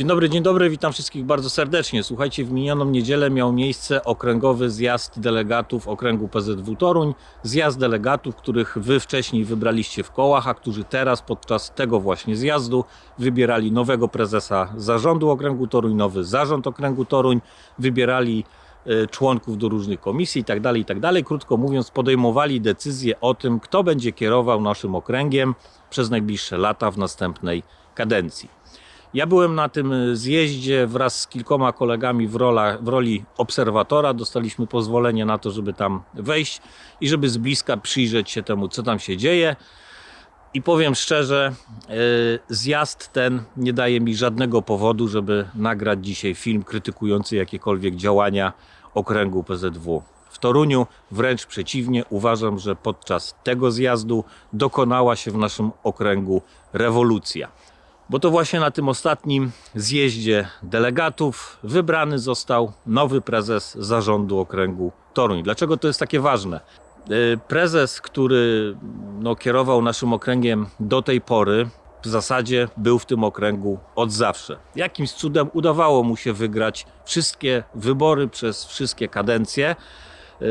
Dzień dobry, dzień dobry, witam wszystkich bardzo serdecznie. Słuchajcie, w minioną niedzielę miał miejsce okręgowy zjazd delegatów okręgu PZW Toruń. Zjazd delegatów, których wy wcześniej wybraliście w kołach, a którzy teraz podczas tego właśnie zjazdu wybierali nowego prezesa zarządu okręgu Toruń, nowy zarząd okręgu Toruń, wybierali e, członków do różnych komisji i tak dalej, i tak. Krótko mówiąc, podejmowali decyzję o tym, kto będzie kierował naszym okręgiem przez najbliższe lata w następnej kadencji. Ja byłem na tym zjeździe wraz z kilkoma kolegami w, rola, w roli obserwatora. Dostaliśmy pozwolenie na to, żeby tam wejść i żeby z bliska przyjrzeć się temu, co tam się dzieje. I powiem szczerze, yy, zjazd ten nie daje mi żadnego powodu, żeby nagrać dzisiaj film krytykujący jakiekolwiek działania okręgu PZW. W Toruniu wręcz przeciwnie, uważam, że podczas tego zjazdu dokonała się w naszym okręgu rewolucja. Bo to właśnie na tym ostatnim zjeździe delegatów wybrany został nowy prezes zarządu okręgu Toruń. Dlaczego to jest takie ważne? Yy, Prezes, który no, kierował naszym okręgiem do tej pory, w zasadzie był w tym okręgu od zawsze. Jakimś cudem udawało mu się wygrać wszystkie wybory przez wszystkie kadencje. Yy,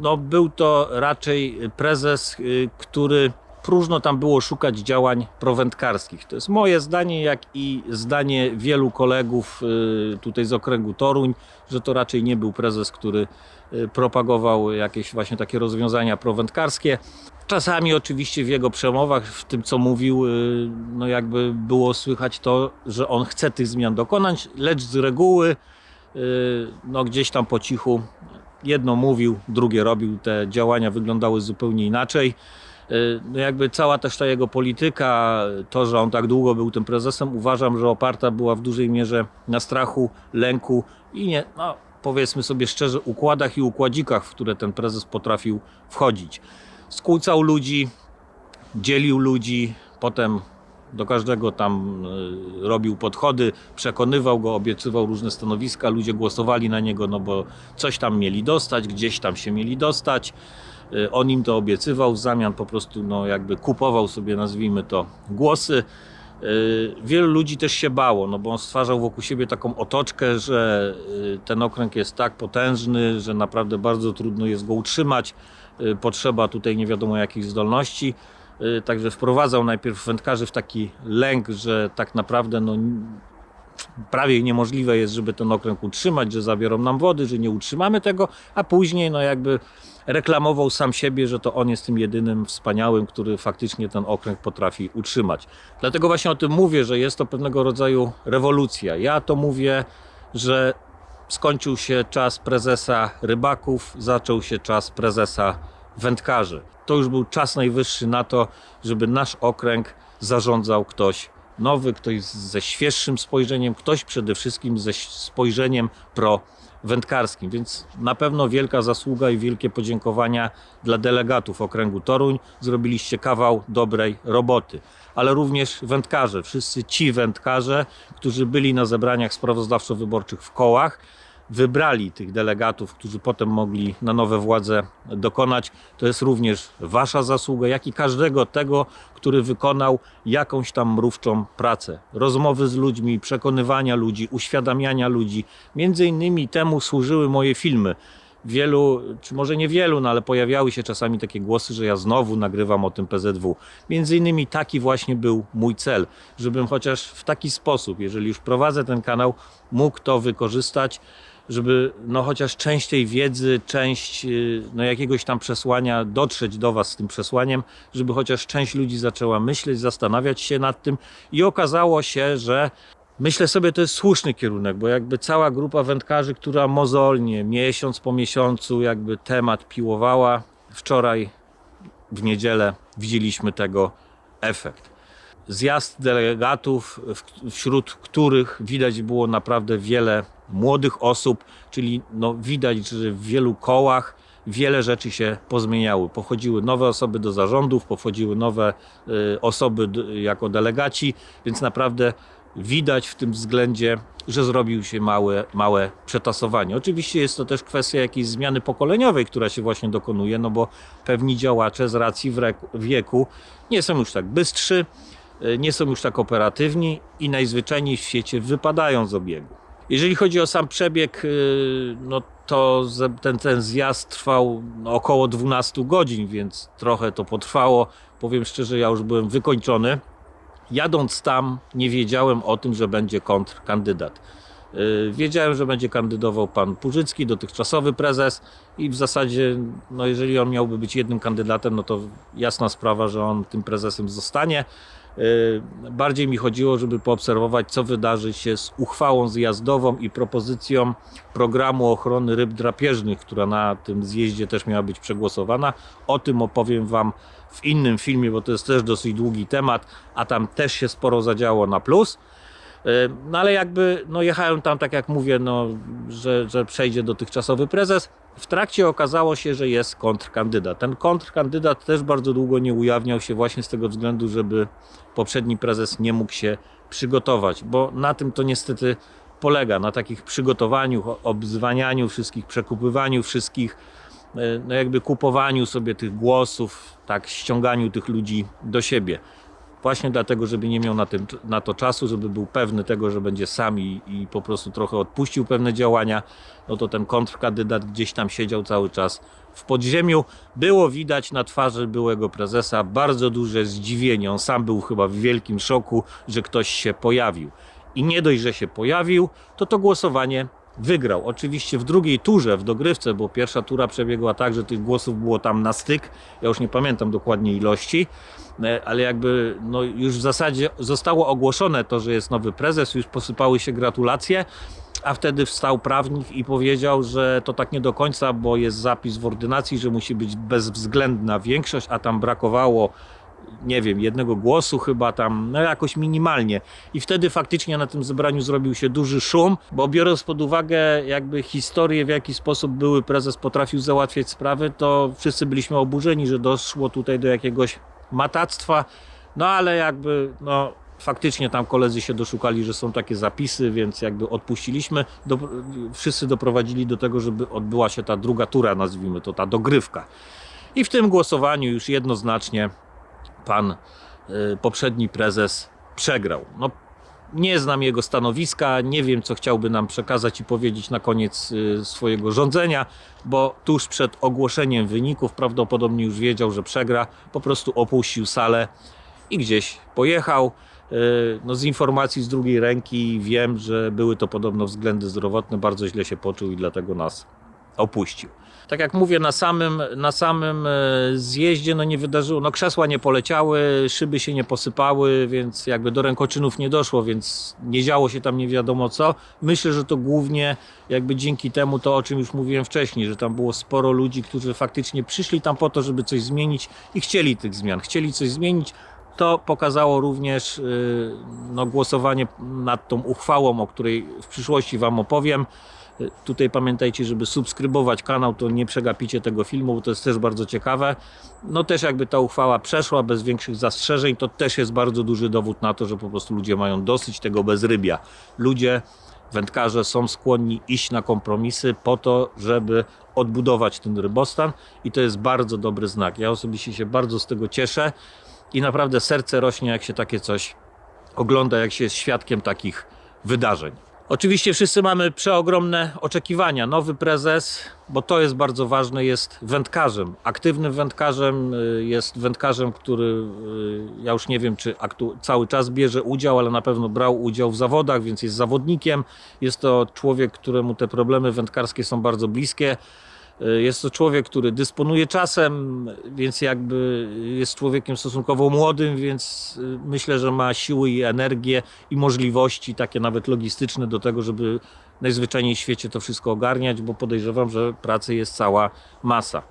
No, był to raczej prezes, yy, który próżno tam było szukać działań prowędkarskich. To jest moje zdanie, jak i zdanie wielu kolegów yy, tutaj z okręgu Toruń, że to raczej nie był prezes, który yy, propagował jakieś właśnie takie rozwiązania prowędkarskie. Czasami oczywiście w jego przemowach, w tym co mówił, yy, no jakby było słychać to, że on chce tych zmian dokonać, lecz z reguły no gdzieś tam po cichu jedno mówił, drugie robił. Te działania wyglądały zupełnie inaczej. Yy, No jakby cała też ta jego polityka, to, że on tak długo był tym prezesem, uważam, że oparta była w dużej mierze na strachu, lęku i nie, no powiedzmy sobie szczerze, układach i układzikach, w które ten prezes potrafił wchodzić. Skłócał ludzi, dzielił ludzi, potem do każdego tam y, robił podchody, przekonywał go, obiecywał różne stanowiska, ludzie głosowali na niego, no bo coś tam mieli dostać, gdzieś tam się mieli dostać. Y, On im to obiecywał, w zamian po prostu no jakby kupował sobie, nazwijmy to, głosy. Y, Wielu ludzi też się bało, no bo on stwarzał wokół siebie taką otoczkę, że y, ten okręg jest tak potężny, że naprawdę bardzo trudno jest go utrzymać. Potrzeba tutaj nie wiadomo jakich zdolności. Także wprowadzał najpierw wędkarzy w taki lęk, że tak naprawdę no, prawie niemożliwe jest, żeby ten okręg utrzymać, że zabiorą nam wody, że nie utrzymamy tego, a później no jakby reklamował sam siebie, że to on jest tym jedynym wspaniałym, który faktycznie ten okręg potrafi utrzymać. Dlatego właśnie o tym mówię, że jest to pewnego rodzaju rewolucja. Ja to mówię, że skończył się czas prezesa rybaków, zaczął się czas prezesa wędkarzy. To już był czas najwyższy na to, żeby nasz okręg zarządzał ktoś nowy, ktoś ze świeższym spojrzeniem, ktoś przede wszystkim ze spojrzeniem pro-wędkarskim. Więc na pewno wielka zasługa i wielkie podziękowania dla delegatów okręgu Toruń. Zrobiliście kawał dobrej roboty. Ale również wędkarze, wszyscy ci wędkarze, którzy byli na zebraniach sprawozdawczo-wyborczych w kołach, wybrali tych delegatów, którzy potem mogli na nowe władze dokonać. To jest również Wasza zasługa, jak i każdego tego, który wykonał jakąś tam mrówczą pracę. Rozmowy z ludźmi, przekonywania ludzi, uświadamiania ludzi. Między innymi temu służyły moje filmy. Wielu, czy może nie wielu, no ale pojawiały się czasami takie głosy, że ja znowu nagrywam o tym PZW. Między innymi taki właśnie był mój cel, żebym chociaż w taki sposób, jeżeli już prowadzę ten kanał, mógł to wykorzystać, żeby no chociaż część tej wiedzy, część yy, no jakiegoś tam przesłania dotrzeć do Was z tym przesłaniem, żeby chociaż część ludzi zaczęła myśleć, zastanawiać się nad tym i okazało się, że Myślę sobie, to jest słuszny kierunek, bo jakby cała grupa wędkarzy, która mozolnie, miesiąc po miesiącu, jakby temat piłowała, wczoraj w niedzielę widzieliśmy tego efekt. Zjazd delegatów, wśród których widać było naprawdę wiele młodych osób, czyli no widać, że w wielu kołach wiele rzeczy się pozmieniały. Pochodziły nowe osoby do zarządów, pochodziły nowe y, osoby jako delegaci, więc naprawdę widać w tym względzie, że zrobił się małe, małe przetasowanie. Oczywiście jest to też kwestia jakiejś zmiany pokoleniowej, która się właśnie dokonuje, no bo pewni działacze z racji wieku nie są już tak bystrzy, nie są już tak operatywni i najzwyczajniej w świecie wypadają z obiegu. Jeżeli chodzi o sam przebieg, y, no to ten, ten zjazd trwał no, około 12 godzin, więc trochę to potrwało. Powiem szczerze, ja już byłem wykończony. Jadąc tam, nie wiedziałem o tym, że będzie kontrkandydat. Yy, Wiedziałem, że będzie kandydował pan Purzycki, dotychczasowy prezes, i w zasadzie, no jeżeli on miałby być jednym kandydatem, no to jasna sprawa, że on tym prezesem zostanie. Yy, Bardziej mi chodziło, żeby poobserwować, co wydarzy się z uchwałą zjazdową i propozycją programu ochrony ryb drapieżnych, która na tym zjeździe też miała być przegłosowana. O tym opowiem Wam w innym filmie, bo to jest też dosyć długi temat, a tam też się sporo zadziało na plus. Yy, No ale jakby no jechałem tam, tak jak mówię, no, że, że przejdzie dotychczasowy prezes. W trakcie okazało się, że jest kontrkandydat. Ten kontrkandydat też bardzo długo nie ujawniał się właśnie z tego względu, żeby poprzedni prezes nie mógł się przygotować, bo na tym to niestety polega, na takich przygotowaniu, obzwanianiu wszystkich, przekupywaniu wszystkich, e, no jakby kupowaniu sobie tych głosów, tak ściąganiu tych ludzi do siebie. Właśnie dlatego, żeby nie miał na, tym, na to czasu, żeby był pewny tego, że będzie sam i, i po prostu trochę odpuścił pewne działania, no to ten kontrkandydat gdzieś tam siedział cały czas w podziemiu. Było widać na twarzy byłego prezesa bardzo duże zdziwienie. On sam był chyba w wielkim szoku, że ktoś się pojawił. I nie dość, że się pojawił, to to głosowanie wygrał. Oczywiście w drugiej turze, w dogrywce, bo pierwsza tura przebiegła tak, że tych głosów było tam na styk. Ja już nie pamiętam dokładnie ilości, e, ale jakby no już w zasadzie zostało ogłoszone to, że jest nowy prezes, już posypały się gratulacje. A wtedy wstał prawnik i powiedział, że to tak nie do końca, bo jest zapis w ordynacji, że musi być bezwzględna większość, a tam brakowało, nie wiem, jednego głosu chyba tam, no jakoś minimalnie. I wtedy faktycznie na tym zebraniu zrobił się duży szum, bo biorąc pod uwagę jakby historię, w jaki sposób były prezes potrafił załatwiać sprawy, to wszyscy byliśmy oburzeni, że doszło tutaj do jakiegoś matactwa. No ale jakby, no faktycznie tam koledzy się doszukali, że są takie zapisy, więc jakby odpuściliśmy. Do, wszyscy doprowadzili do tego, żeby odbyła się ta druga tura, nazwijmy to, ta dogrywka. I w tym głosowaniu już jednoznacznie pan y, poprzedni prezes przegrał. No, nie znam jego stanowiska, nie wiem, co chciałby nam przekazać i powiedzieć na koniec y, swojego rządzenia, bo tuż przed ogłoszeniem wyników prawdopodobnie już wiedział, że przegra, po prostu opuścił salę i gdzieś pojechał. Y, No, z informacji z drugiej ręki wiem, że były to podobno względy zdrowotne, bardzo źle się poczuł i dlatego nas opuścił. Tak jak mówię, na samym, na samym e, zjeździe no nie wydarzyło, no krzesła nie poleciały, szyby się nie posypały, więc jakby do rękoczynów nie doszło, więc nie działo się tam nie wiadomo co. Myślę, że to głównie jakby dzięki temu to, o czym już mówiłem wcześniej, że tam było sporo ludzi, którzy faktycznie przyszli tam po to, żeby coś zmienić i chcieli tych zmian, chcieli coś zmienić. To pokazało również y, no, głosowanie nad tą uchwałą, o której w przyszłości Wam opowiem. Tutaj pamiętajcie, żeby subskrybować kanał, to nie przegapicie tego filmu, bo to jest też bardzo ciekawe. No też jakby ta uchwała przeszła bez większych zastrzeżeń, to też jest bardzo duży dowód na to, że po prostu ludzie mają dosyć tego bezrybia. Ludzie, wędkarze są skłonni iść na kompromisy po to, żeby odbudować ten rybostan i to jest bardzo dobry znak. Ja osobiście się bardzo z tego cieszę i naprawdę serce rośnie, jak się takie coś ogląda, jak się jest świadkiem takich wydarzeń. Oczywiście wszyscy mamy przeogromne oczekiwania. Nowy prezes, bo to jest bardzo ważne, jest wędkarzem. Aktywnym wędkarzem y, jest wędkarzem, który y, ja już nie wiem, czy cały czas bierze udział, ale na pewno brał udział w zawodach, więc jest zawodnikiem. Jest to człowiek, któremu te problemy wędkarskie są bardzo bliskie. Y, Jest to człowiek, który dysponuje czasem, więc jakby jest człowiekiem stosunkowo młodym, więc y, myślę, że ma siły i energię i możliwości, takie nawet logistyczne, do tego, żeby najzwyczajniej w świecie to wszystko ogarniać, bo podejrzewam, że pracy jest cała masa.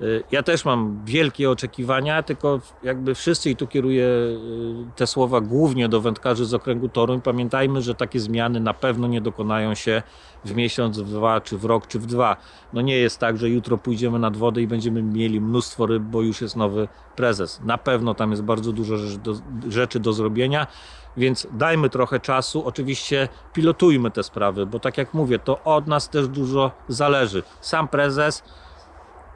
Y, Ja też mam wielkie oczekiwania, tylko jakby wszyscy, i tu kieruję y, te słowa głównie do wędkarzy z okręgu Toruń, pamiętajmy, że takie zmiany na pewno nie dokonają się w miesiąc, w dwa, czy w rok, czy w dwa. No nie jest tak, że jutro pójdziemy nad wodę i będziemy mieli mnóstwo ryb, bo już jest nowy prezes. Na pewno tam jest bardzo dużo rzeczy do, zrobienia, więc dajmy trochę czasu. Oczywiście pilotujmy te sprawy, bo tak jak mówię, to od nas też dużo zależy. Sam prezes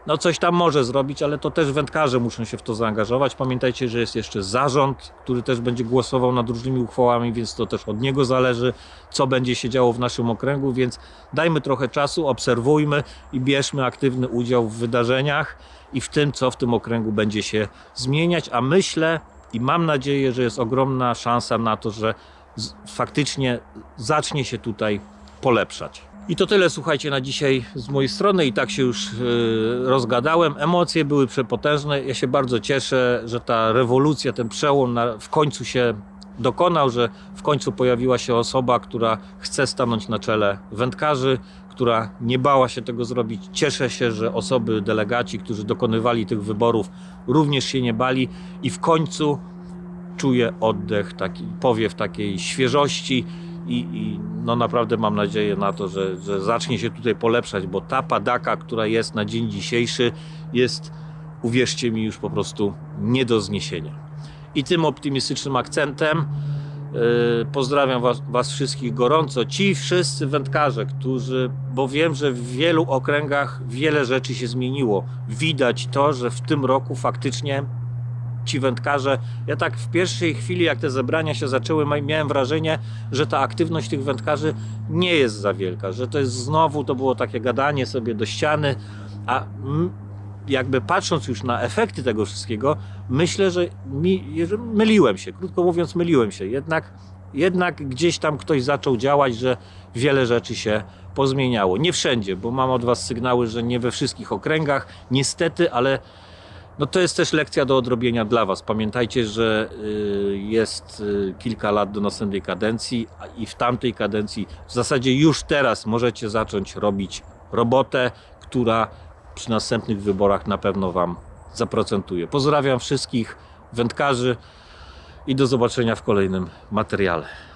no coś tam może zrobić, ale to też wędkarze muszą się w to zaangażować. Pamiętajcie, że jest jeszcze zarząd, który też będzie głosował nad różnymi uchwałami, więc to też od niego zależy, co będzie się działo w naszym okręgu, więc dajmy trochę czasu, obserwujmy i bierzmy aktywny udział w wydarzeniach i w tym, co w tym okręgu będzie się zmieniać, a myślę i mam nadzieję, że jest ogromna szansa na to, że faktycznie zacznie się tutaj polepszać. I to tyle, słuchajcie, na dzisiaj z mojej strony. I tak się już yy, rozgadałem. Emocje były przepotężne. Ja się bardzo cieszę, że ta rewolucja, ten przełom na, w końcu się dokonał, że w końcu pojawiła się osoba, która chce stanąć na czele wędkarzy, która nie bała się tego zrobić. Cieszę się, że osoby, delegaci, którzy dokonywali tych wyborów, również się nie bali i w końcu czuję oddech, taki powiew takiej świeżości i, i no naprawdę mam nadzieję na to, że, że zacznie się tutaj polepszać, bo ta padaka, która jest na dzień dzisiejszy, jest, uwierzcie mi, już po prostu nie do zniesienia. I tym optymistycznym akcentem yy, pozdrawiam was, was wszystkich gorąco. Ci wszyscy wędkarze, którzy, bo wiem, że w wielu okręgach wiele rzeczy się zmieniło. Widać to, że w tym roku faktycznie ci wędkarze, ja tak w pierwszej chwili, jak te zebrania się zaczęły, miałem wrażenie, że ta aktywność tych wędkarzy nie jest za wielka, że to jest znowu, to było takie gadanie sobie do ściany, a jakby patrząc już na efekty tego wszystkiego, myślę, że mi, myliłem się, krótko mówiąc myliłem się, jednak, jednak gdzieś tam ktoś zaczął działać, że wiele rzeczy się pozmieniało. Nie wszędzie, bo mam od Was sygnały, że nie we wszystkich okręgach, niestety, ale no to jest też lekcja do odrobienia dla Was. Pamiętajcie, że y, jest y, kilka lat do następnej kadencji i w tamtej kadencji w zasadzie już teraz możecie zacząć robić robotę, która przy następnych wyborach na pewno Wam zaprocentuje. Pozdrawiam wszystkich wędkarzy i do zobaczenia w kolejnym materiale.